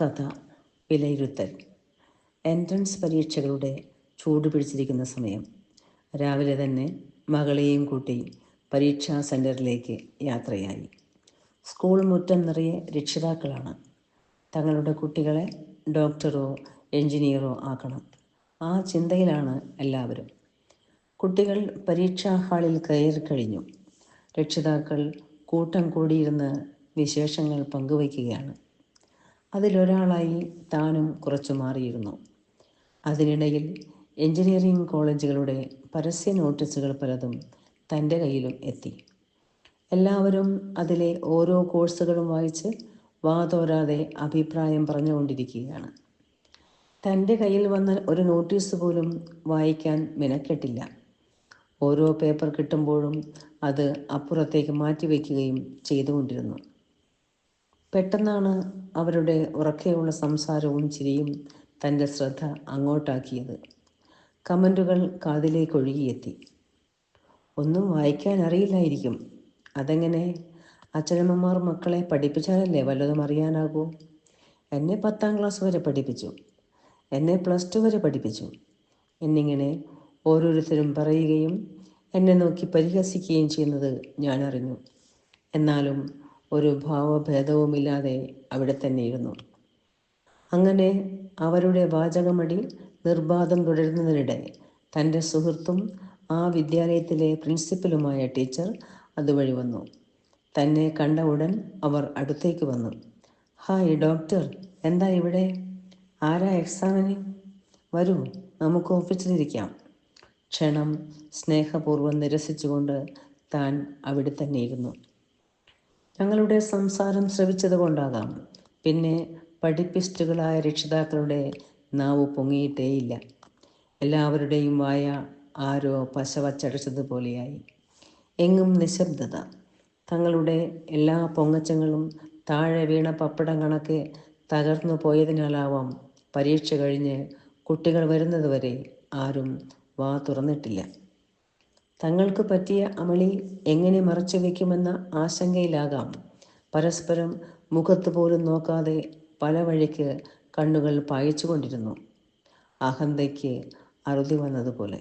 കഥ വിലയിരുത്തൽ. എൻട്രൻസ് പരീക്ഷകളുടെ ചൂട് പിടിച്ചിരിക്കുന്ന സമയം. രാവിലെ തന്നെ മകളെയും കൂട്ടി പരീക്ഷാ സെന്ററിലേക്ക് യാത്രയായി. സ്കൂൾ മുറ്റം നിറയെ രക്ഷിതാക്കളാണ്. തങ്ങളുടെ കുട്ടികളെ ഡോക്ടറോ എഞ്ചിനീയറോ ആക്കണം. ആ ചിന്തയിലാണ് എല്ലാവരും. കുട്ടികൾ പരീക്ഷാ ഹാളിൽ കയറി കഴിഞ്ഞു. രക്ഷിതാക്കൾ കൂട്ടം കൂടിയിരുന്ന് വിശേഷങ്ങൾ പങ്കുവയ്ക്കുകയാണ്. അതിലൊരാളായി താനും കുറച്ചു മാറിയിരുന്നു. അതിനിടയിൽ എഞ്ചിനീയറിംഗ് കോളേജുകളുടെ പരസ്യ നോട്ടീസുകൾ പലതും തന്റെ കയ്യിലും എത്തി. എല്ലാവരും അതിലെ ഓരോ കോഴ്സുകളും വായിച്ച് വാതോരാതെ അഭിപ്രായം പറഞ്ഞുകൊണ്ടിരിക്കുകയാണ്. തന്റെ കയ്യിൽ വന്ന ഒരു നോട്ടീസ് പോലും വായിക്കാൻ മെനക്കെട്ടില്ല. ഓരോ പേപ്പർ കിട്ടുമ്പോഴും അത് അപ്പുറത്തേക്ക് മാറ്റിവെക്കുകയും ചെയ്തുകൊണ്ടിരുന്നു. പെട്ടെന്നാണ് അവരുടെ ഉറക്കെയുള്ള സംസാരവും ചിരിയും തന്റെ ശ്രദ്ധ അങ്ങോട്ടാക്കിയത്. കമന്റുകൾ കാതിലേക്ക് ഒഴുകിയെത്തി. ഒന്നും വായിക്കാൻ അറിയില്ലായിരിക്കും അതെങ്ങനെ? അച്ഛനമ്മമാർ മക്കളെ പഠിപ്പിച്ചാലല്ലേ വല്ലതും അറിയാനാകൂ? എന്നെ പത്താം ക്ലാസ് വരെ പഠിപ്പിച്ചു. എന്നെ പ്ലസ് ടു വരെ പഠിപ്പിച്ചു. എന്നിങ്ങനെ ഓരോരുത്തരും പറയുകയും എന്നെ നോക്കി പരിഹസിക്കുകയും ചെയ്യുന്നത് ഞാൻ അറിഞ്ഞു. എന്നാലും ഒരു ഭാവഭേദവുമില്ലാതെ അവിടെ തന്നെ ഇരുന്നു. അങ്ങനെ അവരുടെ വാചകമടി നിർബാധം തുടരുന്നതിനിടെ തന്റെ സുഹൃത്തും ആ വിദ്യാലയത്തിലെ പ്രിൻസിപ്പലുമായ ടീച്ചർ അതുവഴി വന്നു. തന്നെ കണ്ട ഉടൻ അവർ അടുത്തേക്ക് വന്നു. Hi doctor. എന്താ ഇവിടെ? ആരാ എക്സാമിന്? വരൂ നമുക്ക് ഓഫീസിലിരിക്കാം ക്ഷണം സ്നേഹപൂർവം നിരസിച്ചുകൊണ്ട് താൻ അവിടെ തന്നെ ഇരുന്നു. ഞങ്ങളുടെ സംസാരം ശ്രവിച്ചതുകൊണ്ടാകാം പിന്നെ പഠിപ്പിസ്റ്റുകളായ രക്ഷിതാക്കളുടെ നാവ് പൊങ്ങിയിട്ടേയില്ല എല്ലാവരുടെയും വായ ആരോ പശവച്ചടച്ചതുപോലെയായി എങ്ങും നിശബ്ദത. തങ്ങളുടെ എല്ലാ പൊങ്ങച്ചങ്ങളും താഴെ വീണ പപ്പടം കണക്കെ തകർന്നു പോയതിനാലാവാം പരീക്ഷ കഴിഞ്ഞ് കുട്ടികൾ വരുന്നതുവരെ ആരും വാ തുറന്നിട്ടില്ല. തങ്ങൾക്ക് പറ്റിയ അമളി എങ്ങനെ മറച്ചു വയ്ക്കുമെന്ന ആശങ്കയിലാകാം. പരസ്പരം മുഖത്ത് പോലും നോക്കാതെ പല വഴിക്ക് കണ്ണുകൾ പായിച്ചുകൊണ്ടിരുന്നു. അഹന്തയ്ക്ക് അറുതി വന്നതുപോലെ.